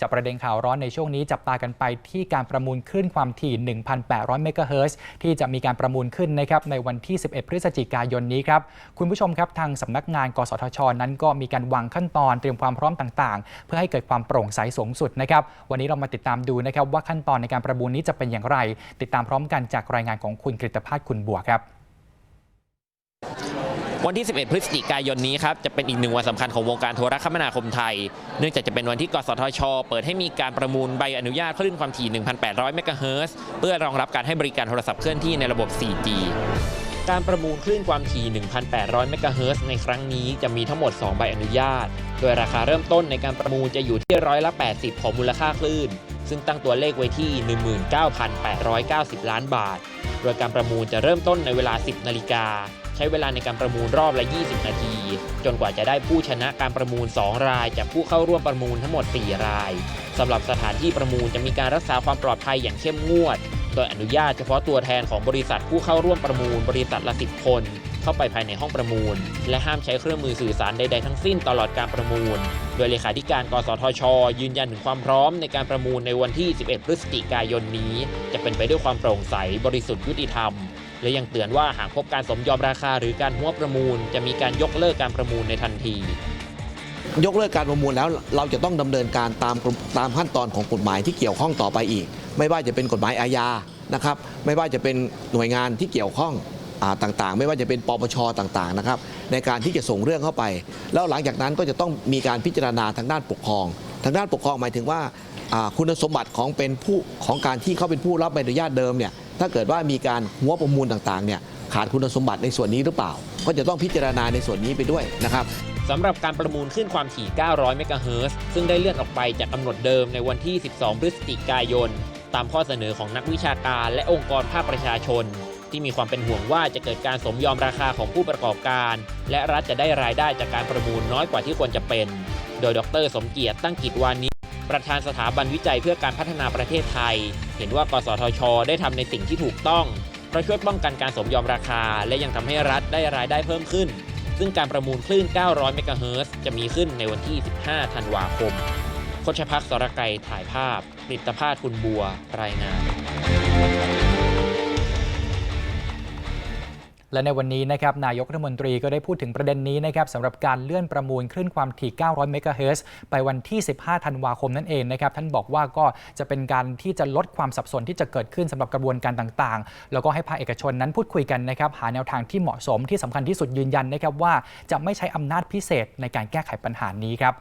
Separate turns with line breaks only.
จากประเด็นข่าวร้อนในช่วงนี้จับตากันไปที่การประมูลคลื่นความถี่ 1,800 เมกะเฮิรตซ์ที่จะมีการประมูลขึ้นนะครับในวันที่ 11 พฤศจิกายนนี้ครับ คุณผู้ชมครับทางสำนักงาน กสทช นั้นก็มีการวางขั้นตอนเตรียมความพร้อมต่างๆ เพื่อให้เกิดความโปร่งใสสูงสุดนะครับ วันนี้เรามาติดตามดูนะครับว่าขั้นตอนในการประมูลนี้จะเป็นอย่างไร ติดตามพร้อมกันจากรายงานของคุณกฤตภาสคุณบัวครับ
วันที่ 11 พฤศจิกายนนี้ครับจะเป็นอีกหนึ่งวันสำคัญของวงการโทรคมนาคมไทย เนื่องจากจะเป็นวันที่กสทช เปิดให้มีการประมูลใบอนุญาตคลื่นความถี่ 1,800 เมกะเฮิรตซ์เพื่อรองรับการให้บริการโทรศัพท์เคลื่อนที่ในระบบ 4G การประมูลคลื่นความถี่ 1,800 เมกะเฮิรตซ์ในครั้งนี้จะมีทั้งหมด 2 ใบอนุญาต โดยราคาเริ่มต้นในการประมูลจะอยู่ที่ร้อยละ 80 ของมูลค่าคลื่น ซึ่งตั้งตัวเลขไว้ที่ 19,890 ล้านบาท โดยการประมูลจะเริ่มต้นในเวลา 10 นาฬิกา ใช้เวลาในการประมูลรอบละ 20 นาที จนกว่าจะได้ผู้ชนะการประมูล 2 ราย จากผู้เข้าร่วมประมูลทั้งหมด 4 รายสำหรับสถานที่ประมูลจะมีการรักษาความปลอดภัยอย่างเข้มงวด โดยอนุญาตเฉพาะตัวแทนของบริษัทผู้เข้าร่วมประมูล บริษัทละ 10 คน เข้าไปภายในห้องประมูล และห้ามใช้เครื่องมือสื่อสารใดๆทั้งสิ้นตลอดการประมูล โดยเลขาธิการกสทช ยืนยันถึงความพร้อมในการประมูลในวันที่ 11 พฤศจิกายนนี้ จะเป็นไปด้วยความโปร่งใสบริสุทธิ์ยุติธรรม และยังเตือนว่าหากพบการสมยอมราคาหรือการหัวประมูล จะมีการยกเลิกการประมูลในทันที
ยกเลิกการประมูลแล้วเราจะต้องดำเนินการตามตามขั้นตอนของกฎหมายที่เกี่ยวข้องต่อไปอีก ไม่ว่าจะเป็นกฎหมายอาญานะครับ ไม่ว่าจะเป็นหน่วยงานที่เกี่ยวข้องต่างๆ ไม่ว่าจะเป็นปปชต่างๆนะครับในการที่จะส่งเรื่องเข้าไป แล้วหลังจากนั้นก็จะต้องมีการพิจารณาทางด้านปกครอง ทางด้านปกครองหมายถึงว่าคุณสมบัติของเป็นผู้ของการที่เขาเป็นผู้รับใบอนุญาตเดิมเนี่ย ถ้าเกิดว่ามีการหัวประมูลต่างๆเนี่ยขาดคุณสมบัติในส่วนนี้หรือเปล่า ก็จะต้องพิจารณาในส่วนนี้ไปด้วยนะครับ
สำหรับการประมูลขึ้นความถี่ 900 เมกะเฮิรตซ์ซึ่งได้เลื่อนออกไปจากกำหนดเดิมในวันที่ 12 พฤศจิกายน ตามข้อเสนอของนักวิชาการและองค์กรภาคประชาชน ที่มีความเป็นห่วงว่าจะเกิดการสมยอมราคาของผู้ประกอบการ และรัฐจะได้รายได้จากการประมูลน้อยกว่าที่ควรจะเป็น โดยดร สมเกียรติตั้งกิจวานิ ประธานสถาบันวิจัยเพื่อการพัฒนาประเทศไทย เห็นว่ากสทช ได้ทำในสิ่งที่ถูกต้องเพราะช่วยป้องกันการสมยอมราคา และยังทำให้รัฐได้รายได้เพิ่มขึ้น ซึ่งการประมูลคลื่น 900 เมกะเฮิรตซ์จะมีขึ้นในวันที่ 15 ธันวาคมโคชพักสรไกรถ่ายภาพกฤตภาสคุณบัวรายงาน
และในวันนี้นะครับนายกรัฐมนตรีก็ได้พูดถึงประเด็นนี้นะครับสำหรับการเลื่อนประมูลคลื่นความถี่ 900 เมกะเฮิรตซ์ไปวันที่ 15 ธันวาคมนั่นเองนะครับท่านบอกว่าก็จะเป็นการที่จะลดความสับสนที่จะเกิดขึ้นสำหรับกระบวนการต่างๆ แล้วก็ให้ภาคเอกชนนั้นพูดคุยกันนะครับหาแนวทางที่เหมาะสมที่สำคัญที่สุดยืนยันนะครับว่าจะไม่ใช้อำนาจพิเศษในการแก้ไขปัญหานี้ครับ